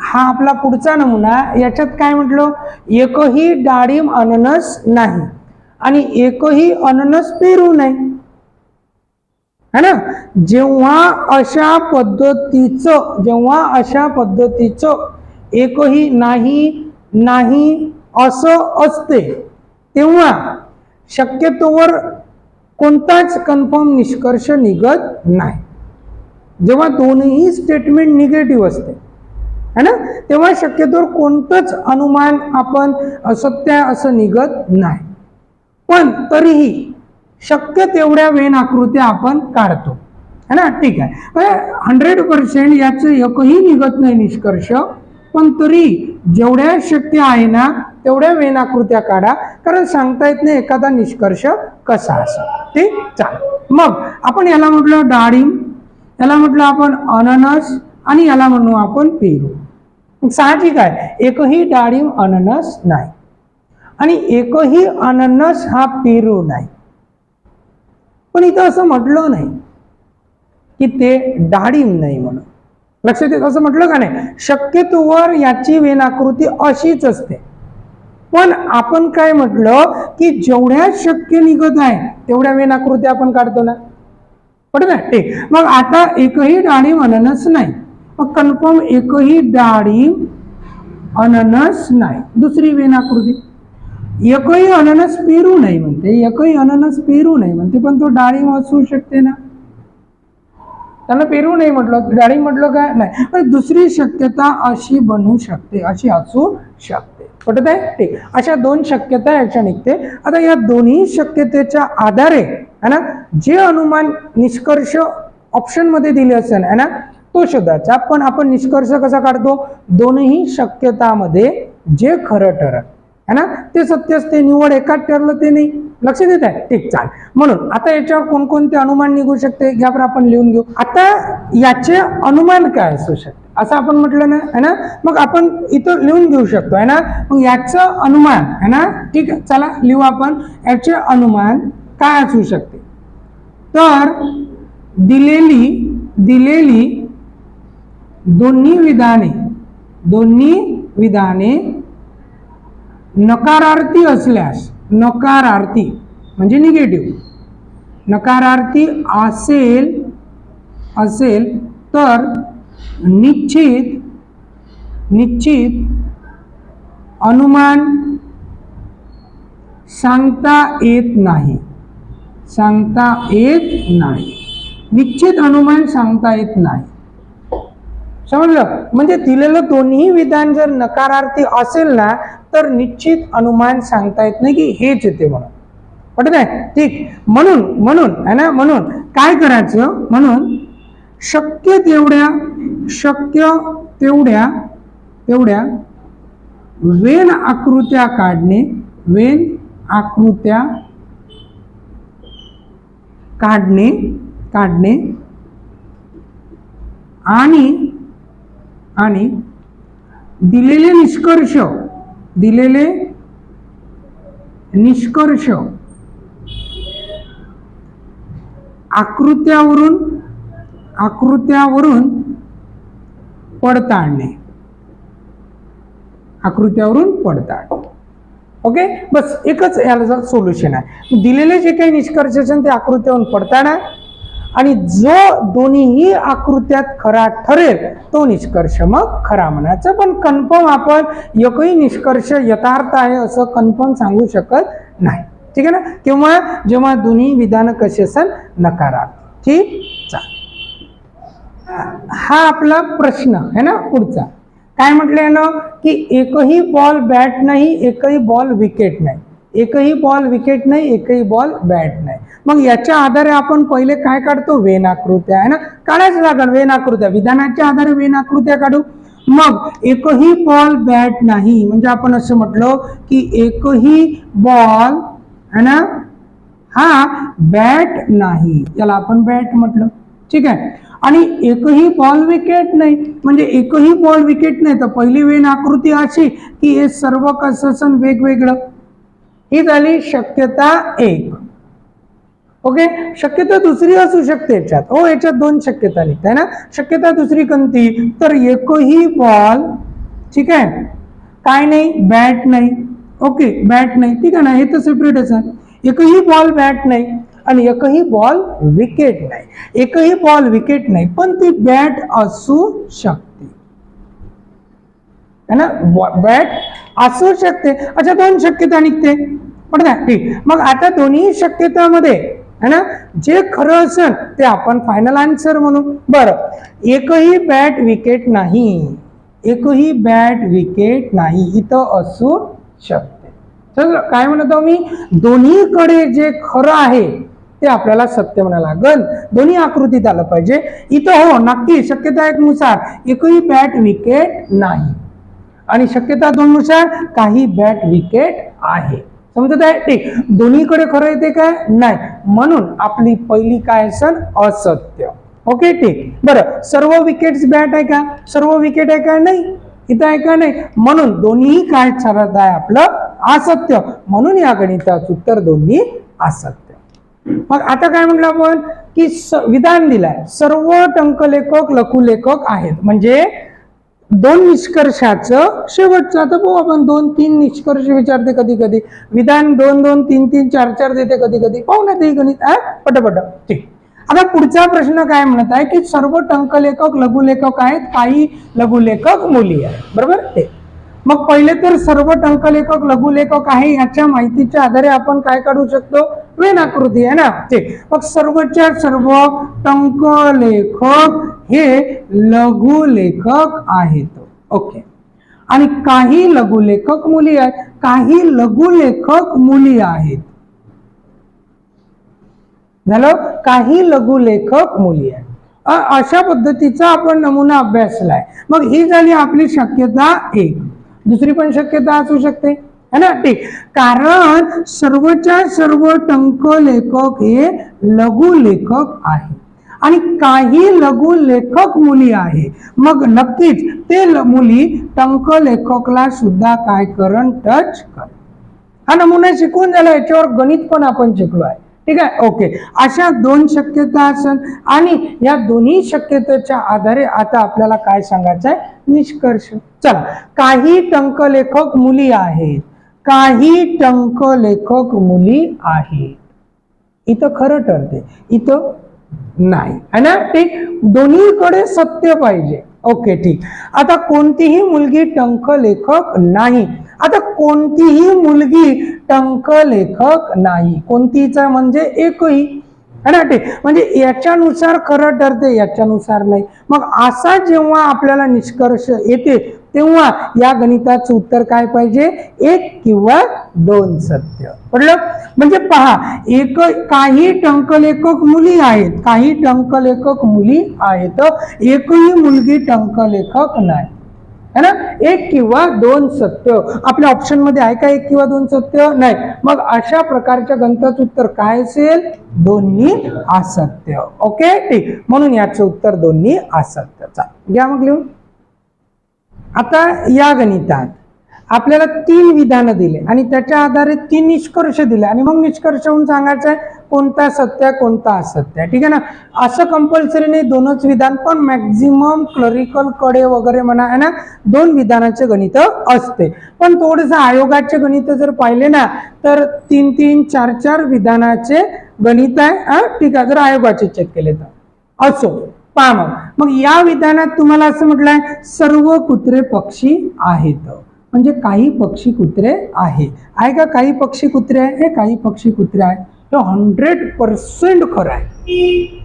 हा आपला पुढचा नमुना. याच्यात काय म्हटलो? एकही डाळिंब अननस नाही. आणि एकही अननस पेरू नाही. है ना? जेव्हा अशा पद्धतीचं जेव्हा अशा पद्धतीचं एकही नाही नाही असं असते तेव्हा शक्यतोवर कोणताच कन्फर्म निष्कर्ष निघत नाही. जेव्हा दोन्ही स्टेटमेंट निगेटिव्ह असते है ना? तेव्हा शक्यतो कोणतंच अनुमान आपण असत्य असं निघत नाही. पण तरीही शक्य तेवढ्या वेन आकृत्या आपण काढतो. है ना? ठीक आहे. म्हणजे हंड्रेड पर्सेंट याचं एकही निघत नाही निष्कर्ष पण तरी जेवढ्या शक्य आहे ना तेवढ्या वेनाकृत्या काढा कारण सांगता येत नाही एखादा निष्कर्ष कसा असा. ठीक चाल मग आपण याला म्हटलं डाळिंब याला म्हटलं आपण अननस आणि याला म्हणू आपण पेरू. साहजिक आहे एकही डाळिंब अननस नाही आणि एकही अननस हा पेरू नाही पण इथं असं म्हटलं नाही की ते डाळिंब नाही म्हणून लक्षात येत असं म्हटलं का नाही शक्यतोवर याची वेनाकृती अशीच असते पण आपण काय म्हटलं की जेवढ्या शक्य निघत आहे तेवढ्या वेनाकृती आपण काढतो ना पटत आहे ठीक मग आता एकही डाळिंब अननस नाही मग कन्फर्म एकही डाळिंब अननस नाही. दुसरी वेनाकृती. एकही अननस पेरू नाही म्हणते. एकही अननस पेरू नाही म्हणते पण तो डाळिंब असू शकते ना? त्यांना पेरू नाही म्हटलं डाळिंब म्हटलं काय नाही? पण दुसरी शक्यता अशी बनू शकते अशी असू शकते. पटत आहे ठीक. अशा दोन शक्यता याच्या निघते. आता या दोन्ही शक्यतेच्या आधारे है ना? जे अनुमान निष्कर्ष ऑप्शनमध्ये दिले असेल है ना? तो शोधायचा पण आपण निष्कर्ष कसा काढतो? दोनही शक्यतामध्ये जे खरं ठरत है ना? ते सत्य असते निवड एकाच ठरलं ते नाही. लक्ष देत आहे ठीक चाल. म्हणून आता याच्यावर कोणकोणते अनुमान निघू शकते? यावर आपण लिहून घेऊ. आता याचे अनुमान काय असू शकते? असं आपण म्हटलं ना है ना? मग आपण इथं लिहून घेऊ शकतो है ना? मग याचं अनुमान है ना? ठीक आहे चला लिहू आपण. याचे अनुमान काय असू शकते? तर दिलेली दिलेली दोन्ही विधाने दोन्ही विधाने नकारार्थी असल्यास नकारार्थी म्हणजे निगेटिव्ह नकारार्थी असेल असेल तर निश्चित निश्चित अनुमान सांगता येत नाही. सांगता येत नाही. निश्चित अनुमान सांगता येत नाही. समजलं? म्हणजे दिलेलं दोन्ही विधान जर नकारार्थी असेल ना तर निश्चित अनुमान सांगता येत नाही की हेच येते म्हणून. पटत आहे? ठीक. म्हणून म्हणून है ना? म्हणून. काय करायचं? म्हणून शक्य तेवढ्या शक्य तेवढ्या तेवढ्या वेन आकृत्या काढणे वेन आकृत्या काढणे काढणे आणि आणि दिलेले निष्कर्ष दिलेले निष्कर्ष आकृत्यावरून आकृत्यावरून पडताळणे आकृत्यावरून पडताळणे ओके? बस एकच याला सोल्युशन आहे. दिलेले जे काही निष्कर्ष असेल ते आकृत्यावरून पडताळा आणि जो दोन्हीही आकृत्यात खरा ठरेल तो निष्कर्ष मग खरा म्हणायचा. पण कन्फर्म आपण एकही निष्कर्ष यथार्थ आहे असं कन्फर्म सांगू शकत नाही. ठीक आहे ना? किंवा जेव्हा दोन्ही विधान कसे असेल नकारात. ठीक? चालेल. हा आपला प्रश्न आहे ना पुढचा. काय म्हटलेलं ना की एकही बॉल बॅट नाही एकही बॉल विकेट नाही. एकही बॉल विकेट नाही एकही बॉल बॅट नाही. मग याच्या आधारे आपण पहिले काय काढतो? वेन आकृत्या आहे ना? काढायच लागण वेनाकृत्या विधानाच्या आधारे वेन आकृत्या काढू. मग एकही बॉल बॅट नाही. म्हणजे आपण असं म्हटलं की एकही बॉल है ना? हा बॅट नाही. याला आपण बॅट म्हटलं. ठीक आहे? आणि एकही बॉल विकेट नाही. म्हणजे एकही बॉल विकेट नाही. तर पहिली वेन आकृती अशी की हे सर्व कसं वेगवेगळं. ही झाली शक्यता एक. ओके शक्यता दुसरी असू शकते याच्यात. हो याच्यात दोन शक्यता निघत आहे ना? शक्यता दुसरी कोणती? तर एकही बॉल ठीक आहे? काय नाही? बॅट नाही. ओके बॅट नाही. ठीक आहे ना? हे तर सेपरेटच आहे एकही बॉल बॅट नाही. आणि एकही बॉल विकेट नाही. एकही बॉल विकेट नाही. पण ती बॅट असू शकते. है ना? बॅट असू शकते. अच्छा दोन शक्यता निघते. पण ठीक. मग आता दोन्ही शक्यतामध्ये है ना? जे खरं असेल ते आपण फायनल आन्सर म्हणू. बरं. एकही बॅट विकेट नाही. एकही बॅट विकेट नाही. इथं असू शकते. चल काय म्हणत मी? दोन्हीकडे जे खरं आहे ते आपल्याला सत्य म्हणायला लागल. दोन्ही आकृतीत आलं पाहिजे. इथं हो नक्की. शक्यता एक नुसार एकही बॅट विकेट नाही. आणि शक्यता दोननुसार काही बॅट विकेट आहे. समजत आहे? ठीक. दोन्हीकडे खरं येते काय? नाही. म्हणून आपली पहिली काय असेल? असत्य. ओके? ठीक. बरं. सर्व विकेट्स बॅट आहे का? सर्व विकेट आहे का? नाही. इथं आहे का? नाही. म्हणून दोन्ही काय ठरत आहे आपलं? असत्य. म्हणून या गणिताचं उत्तर दोन्ही असत्य. मग आता काय म्हटलं आपण? की स- विधान दिलाय. सर्व टंकलेखक लघुलेखक आहेत. म्हणजे दोन निष्कर्षाचं शेवटचं. आता बघू आपण दोन तीन निष्कर्ष विचारते कधी कधी. विधान दोन दोन तीन तीन चार चार देते कधी कधी. पाहू ना ते गणित हा? पटपट. ठीक. आता पुढचा प्रश्न काय म्हणत आहे की सर्व टंकलेखक लघुलेखक आहेत काही लघुलेखक मुली आहेत. बरोबर? ते. मग पहिले तर सर्व टंकलेखक लघुलेखक आहे याच्या माहितीच्या आधारे आपण काय काढू शकतो? वेन आकृती आहे ना? ते मग सर्वच्या सर्व टंकलेखक हे लघुलेखक आहेत. ओके. आणि काही लघुलेखक मुली आहेत काही लघुलेखक मुली आहेत. झालं? काही लघुलेखक मुली आहेत. अशा पद्धतीचा आपण नमुना अभ्यासलाय. मग ही झाली आपली शक्यता एक. दुसरी पण शक्यता असू शकते. है ना ठीक? कारण सर्वच्या सर्व टंक लेखक हे लघु लेखक आहे आणि काही लघु लेखक मुली आहे मग नक्कीच ते मुली टंक लेखकला सुद्धा काय करण टच कर हा नमुना शिकून झाला याच्यावर गणित पण आपण शिकलो आहे. ठीक आहे? ओके. अशा दोन शक्यता असन. आणि या दोन्ही शक्यतेच्या आधारे आता आपल्याला काय सांगायचं आहे निष्कर्ष. चला. काही टंकलेखक मुली आहेत. काही टंक लेखक मुली आहेत. इथं खरं ठरते इथं नाही. है ना? ठीक दोन्हीकडे सत्य पाहिजे. ओके ठीक. आता कोणतीही मुलगी टंक लेखक नाही. आता कोणतीही मुलगी टंक लेखक नाही. कोणतीचा म्हणजे एकही. है ना? ठीक. म्हणजे याच्यानुसार खरं ठरते याच्यानुसार नाही. मग असा जेव्हा आपल्याला निष्कर्ष येते तेव्हा या गणिताचं उत्तर काय पाहिजे? एक किंवा दोन सत्य. पडलं? म्हणजे पहा एक काही टंकलेखक मुली आहेत. काही टंकलेखक मुली आहेत. एकही मुलगी टंकलेखक नाही. है ना? एक किंवा दोन सत्य. आपल्या ऑप्शनमध्ये आहे का एक किंवा दोन सत्य? नाही. मग अशा प्रकारच्या गणिताचं उत्तर काय असेल? दोन्ही असत्य. ओके ठीक. म्हणून याचं उत्तर दोन्ही असत्य. घ्या मग लिहून. आता या गणितात आपल्याला तीन विधानं दिले आणि त्याच्या आधारे तीन निष्कर्ष दिले. आणि मग निष्कर्ष होऊन सांगायचं आहे कोणता सत्य कोणता असत्य. ठीक आहे ना? असं कंपल्सरी नाही दोनच विधान पण मॅक्झिमम क्लरिकलकडे वगैरे म्हणा आहे ना? दोन विधानाचे गणित असते. पण थोडंसं आयोगाचे गणित जर पाहिले ना तर तीन तीन चार चार विधानाचे गणित आहे ठीक आहे जर आयोगाचे चेक केले तर. असो. पाहावं. मग मग या विधानात तुम्हाला असं म्हटलंय सर्व कुत्रे पक्षी आहेत. म्हणजे काही पक्षी कुत्रे आहे आहे का काही पक्षी कुत्रे? आहे हे काही पक्षी कुत्रे आहे हे हंड्रेड पर्सेंट खरं आहे.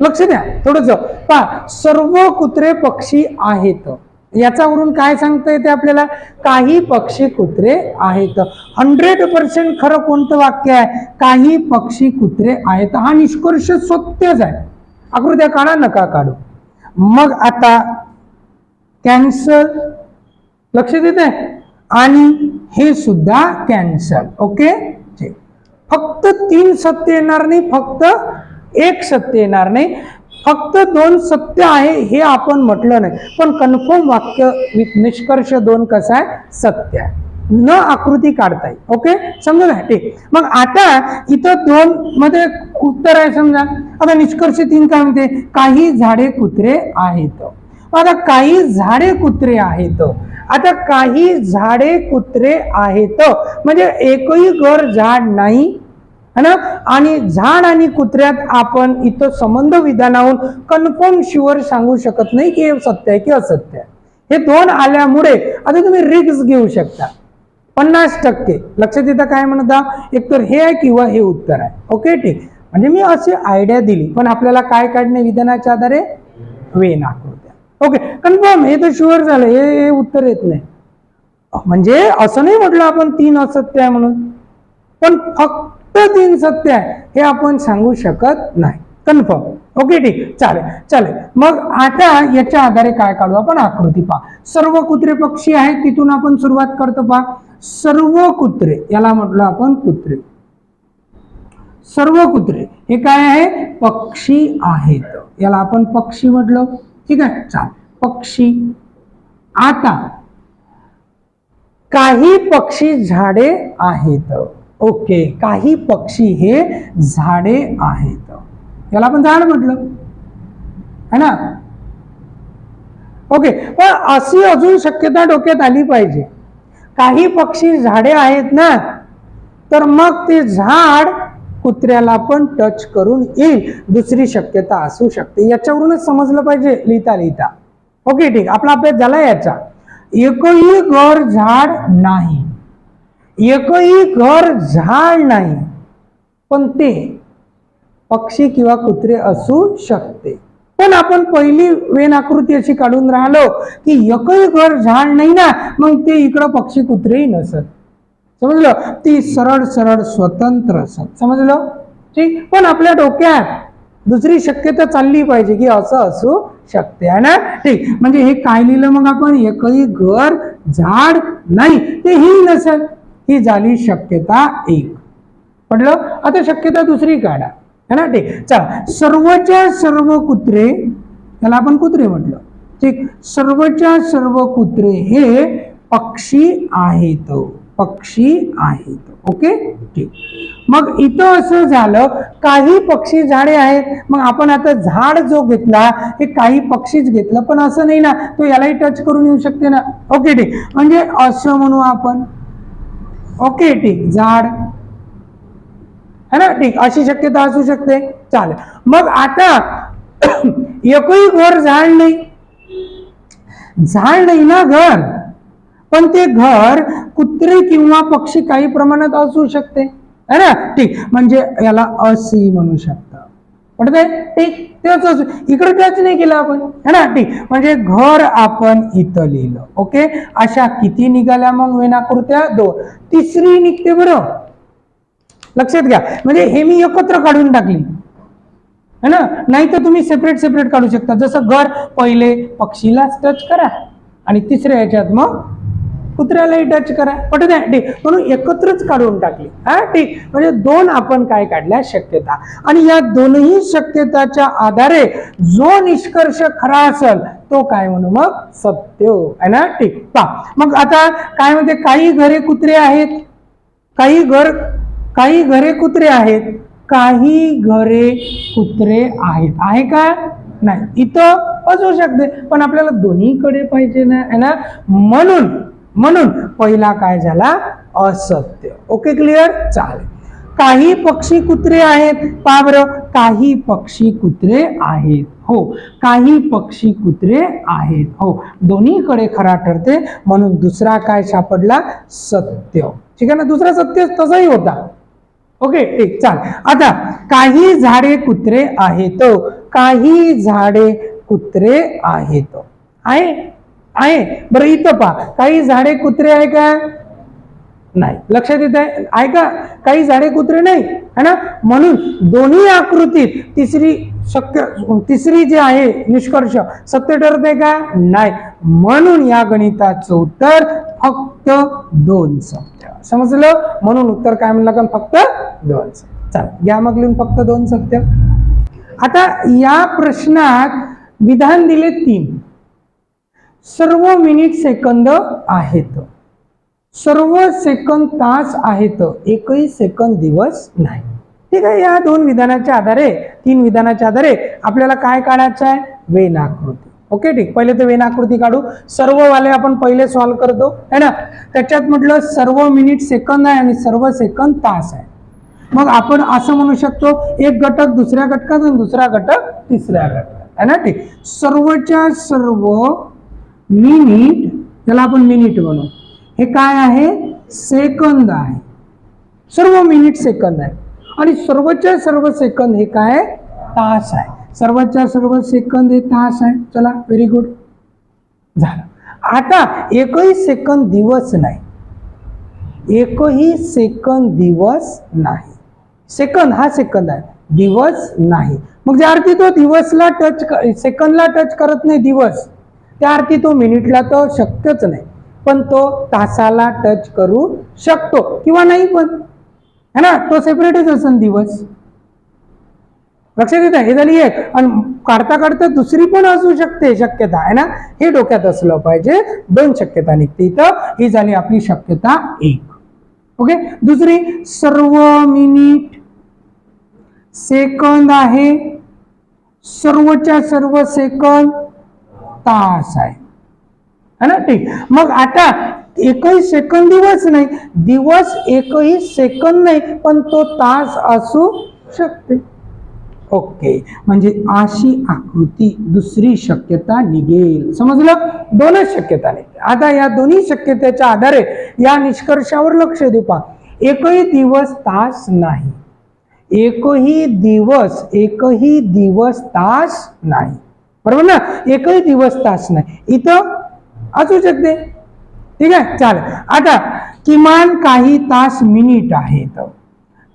लक्ष द्या थोडस. पहा सर्व कुत्रे पक्षी आहेत. याच्यावरून काय सांगता येते आपल्याला? काही पक्षी कुत्रे आहेत. हंड्रेड पर्सेंट खरं कोणतं वाक्य आहे? काही पक्षी कुत्रे आहेत. हा निष्कर्ष सत्यच आहे. आकृत्या काढा नका काढू. मग आता कॅन्सल लक्ष देते? आणि हे सुद्धा कॅन्सल ओके ठीक. फक्त तीन सत्य येणार नाही फक्त एक सत्य येणार नाही. फक्त दोन सत्य आहे हे आपण म्हटलं नाही. पण कन्फर्म वाक्य निष्कर्ष दोन कसा आहे? सत्य आहे. न आकृती काढता येईल ओके समजा ना ठीक. मग आता इथं दोन मध्ये उत्तर आहे समजा. आता निष्कर्ष तीन काय म्हणते? काही झाडे कुत्रे आहेत. आता काही झाडे कुत्रे आहेत. आता काही झाडे कुत्रे आहेत. म्हणजे एकही घर झाड नाही है ना? आणि झाड आणि कुत्र्यात आपण इथं संबंध विधानाहून कन्फर्म शुअर सांगू शकत नाही की हे सत्य आहे की असत्य आहे. हे दोन आल्यामुळे आता तुम्ही रिक्स घेऊ शकता. पन्नास टक्के. लक्षात येतं काय म्हणता एकतर हे आहे किंवा हे उत्तर आहे. ओके ठीक. म्हणजे मी अशी आयडिया दिली पण आपल्याला काय काढणे विधानाच्या आधारे? वेन आकृत्या ओके कन्फर्म हे तर शुअर झालं. हे हे उत्तर येत नाही. म्हणजे असं नाही म्हटलं आपण तीन असत्य आहे म्हणून. पण फक्त तीन सत्य आहे हे आपण सांगू शकत नाही. कन्फर्म ओके ठीक. चालेल चालेल. मग आता याच्या आधारे काय काढू? आपण आकृती पहा. सर्व कुत्रे पक्षी आहेत तिथून आपण सुरुवात करतो पहा. सर्व कुत्रे याला म्हटलं आपण कुत्रे. सर्व कुत्रे हे काय आहे? पक्षी आहेत. याला आपण पक्षी म्हटलं. ठीक आहे? चाल. पक्षी. आता काही पक्षी झाडे आहेत. ओके. काही पक्षी हे झाडे आहेत. याला आपण झाड म्हटलं. है ना? ओके. पण अशी अजून शक्यता डोक्यात आली पाहिजे. काही पक्षी झाडे आहेत ना तर मग ते झाड कुत्र्याला पण टच करून येईल. दुसरी शक्यता असू शकते. याच्यावरूनच समजलं पाहिजे लिहिता लिहिता. ओके ठीक. आपला अभ्यास झाला याचा. एकही घर झाड नाही. एकही घर झाड नाही. पण ते पक्षी किंवा कुत्रे असू शकते. पण आपण पहिली वेन आकृती अशी काढून राहिलो की एकही घर झाड नाही ना मग ते इकडं पक्षी कुत्रेही नसत. समजलं? ती सरळ सरळ स्वतंत्र असत. समजलं? ठीक? पण आपल्या डोक्यात दुसरी शक्यता चालली पाहिजे की असं असू शकते है ना? ठीक? म्हणजे हे काय लिहिलं मग आपण? एकही घर झाड नाही ते ही नसेल ही झाली शक्यता एक. पडलं? आता शक्यता दुसरी काढा. है ना? ठीक. चला. सर्वच्या सर्व कुत्रे त्याला आपण कुत्रे म्हटलं. ठीक. सर्वच्या सर्व कुत्रे हे पक्षी आहेत. पक्षी आहेत. ओके? ठीक. मग इथं असं झालं काही पक्षी झाडे आहेत. मग आपण आता झाड जो घेतला हे काही पक्षीच घेतलं पण असं नाही ना तो यालाही टच करून येऊ शकते ना? ओके ठीक. म्हणजे असं म्हणू आपण. ओके ठीक. झाड. है ना? ठीक अशी शक्यता असू शकते. चालेल. मग आता एकही घर झाड नाही. झाड नाही ना घर? पण ते घर कुत्रे किंवा पक्षी काही प्रमाणात असू शकते. है ना? ठीक म्हणजे याला असी म्हणू शकता पडते ठीक तेच असू इकडे त्याच नाही केलं आपण. है ना? ठीक म्हणजे घर आपण इथं लिहिलं. ओके? अशा किती निघाल्या मग वेनाकृत्या? दोन. तिसरी निघते बरं. लक्षात घ्या. म्हणजे हे मी एकत्र काढून टाकली. है ना? नाही तर तुम्ही सेपरेट सेपरेट काढू शकता. जसं घर पहिले पक्षीलाच टच करा. आणि तिसऱ्या ह्याच्यात मग कुत्र्यालाही टच करा. पटत आहे ठीक. म्हणून एकत्रच काढून टाकली. हा? ठीक. म्हणजे दोन आपण काय काढल्या? शक्यता. आणि या दोनही शक्यताच्या आधारे जो निष्कर्ष खरा असेल तो काय म्हणू मग? सत्य हो. आहे ना? ठीक. पा मग आता काय म्हणते? काही घरे कुत्रे आहेत. काही घर काही घरे कुत्रे आहेत काही घरे कुत्रे आहेत. आहे का? नाही. इथं असू शकते पण आपल्याला दोन्हीकडे पाहिजे ना है ना? म्हणून म्हणून पहिला काय झाला? असत्य. ओके क्लिअर चालेल. काही पक्षी कुत्रे आहेत. पाबर काही पक्षी कुत्रे आहेत. हो काही पक्षी कुत्रे आहेत. हो दोन्हीकडे खरा ठरते. म्हणून दुसरा काय सापडला? सत्य. ठीक आहे ना? दुसरा सत्य तसाही होता. ओके ठीक चाल. आता काही झाडे कुत्रे आहेत. काही झाडे कुत्रे आहेत. आहे? आहे? बरं इथं पहा. काही झाडे कुत्रे आहे का? नाही. लक्षात येत आहे आहे का? काही झाडे कुत्रे नाही? है ना? म्हणून दोन्ही आकृतीत तिसरी शक्य तिसरी जी आहे निष्कर्ष सत्य ठरते का? नाही. म्हणून या गणिताचं उत्तर फक्त दोन सत्य. समजलं? म्हणून उत्तर काय म्हणलं का फक्त दोन सत्य. चाल या मग लिहून फक्त दोन सत्य. आता या प्रश्नात विधान दिले तीन. सर्व मिनिट सेकंद आहेत. सर्व सेकंद तास आहेत. एकही सेकंद दिवस नाही. ठीक आहे या दोन विधानाच्या आधारे तीन विधानाच्या आधारे आपल्याला काय काढायचं आहे? वेनाकृती ओके ठीक. पहिले तर वेन आकृती काढू. सर्व वाले आपण पहिले सॉल्व्ह करतो. है ना? त्याच्यात म्हटलं सर्व मिनिट सेकंद आहे आणि सर्व सेकंद तास आहे. मग आपण असं म्हणू शकतो एक घटक दुसऱ्या घटकात आणि दुसरा घटक तिसऱ्या घटकात. है ना? ठीक. सर्वच्या सर्व मिनिट त्याला आपण मिनिट म्हणू. हे काय आहे? सेकंद आहे. सर्व मिनिट सेकंद आहे. आणि सर्वच्या सर्व सेकंद हे काय? तास आहे. सर्वच्या सर्व सेकंद हे तास आहे. चला व्हेरी गुड झालं. आता एकही सेकंद दिवस नाही. एकही सेकंद दिवस नाही. सेकंद हा सेकंद आहे. दिवस नाही. मग ज्या अर्थी तो दिवसला टच सेकंदला टच करत नाही दिवस त्या अर्थी तो मिनिटला तर शक्यच नाही. पण तो तासाला टच करू शकतो. किंवा नाही पण. है ना? तो सेपरेटच असेल दिवस. लक्षात येतं? हे झाली एक. आणि काढता काढता दुसरी पण असू शकते शक्यता आहे ना? हे डोक्यात असलं पाहिजे. दोन शक्यता निघते इथं. ही झाली आपली शक्यता एक. ओके? दुसरी सर्व मिनिट सेकंद आहे. सर्वच्या सर्व सेकंद तास आहे. है ना? ठीक. मग आता एकही सेकंद दिवस नाही. दिवस एकही सेकंद नाही पण तो तास असू शकते. ओके. म्हणजे अशी आकृती दुसरी शक्यता निघेल. समजलं? दोनच शक्यता निघते आता या दोन्ही शक्यतेच्या आधारे या निष्कर्षावर लक्ष देऊ पहा एकही दिवस तास नाही. एकही दिवस एकही दिवस तास नाही. बरोबर ना? एकही दिवस तास नाही. इथं असू शकते. ठीक आहे? चालेल. आता किमान काही तास मिनिट आहेत.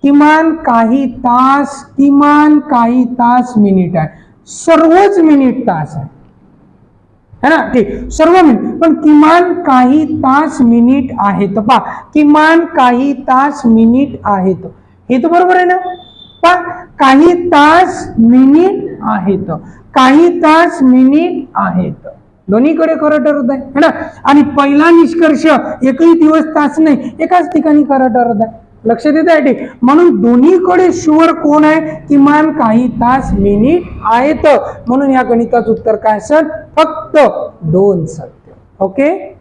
किमान काही तास किमान काही तास मिनिट आहे. सर्वच मिनिट तास आहे. है ना? ठीक. सर्व मिनिट पण किमान काही तास मिनिट आहेत पा किमान काही तास मिनिट आहेत हे तर बरोबर आहे ना? पा काही तास मिनिट आहेत काही तास मिनिट आहेत दोन्हीकडे खरं ठरत आहे. ना? आणि पहिला निष्कर्ष एकही दिवस तास नाही एकाच ठिकाणी खरं ठरत आहे. लक्षात येत आहे ठीक म्हणून दोन्हीकडे शुअर कोण आहे? किमान काही तास मिनिट आहेत. म्हणून या गणिताचं उत्तर काय असेल? फक्त दोन सत्य. ओके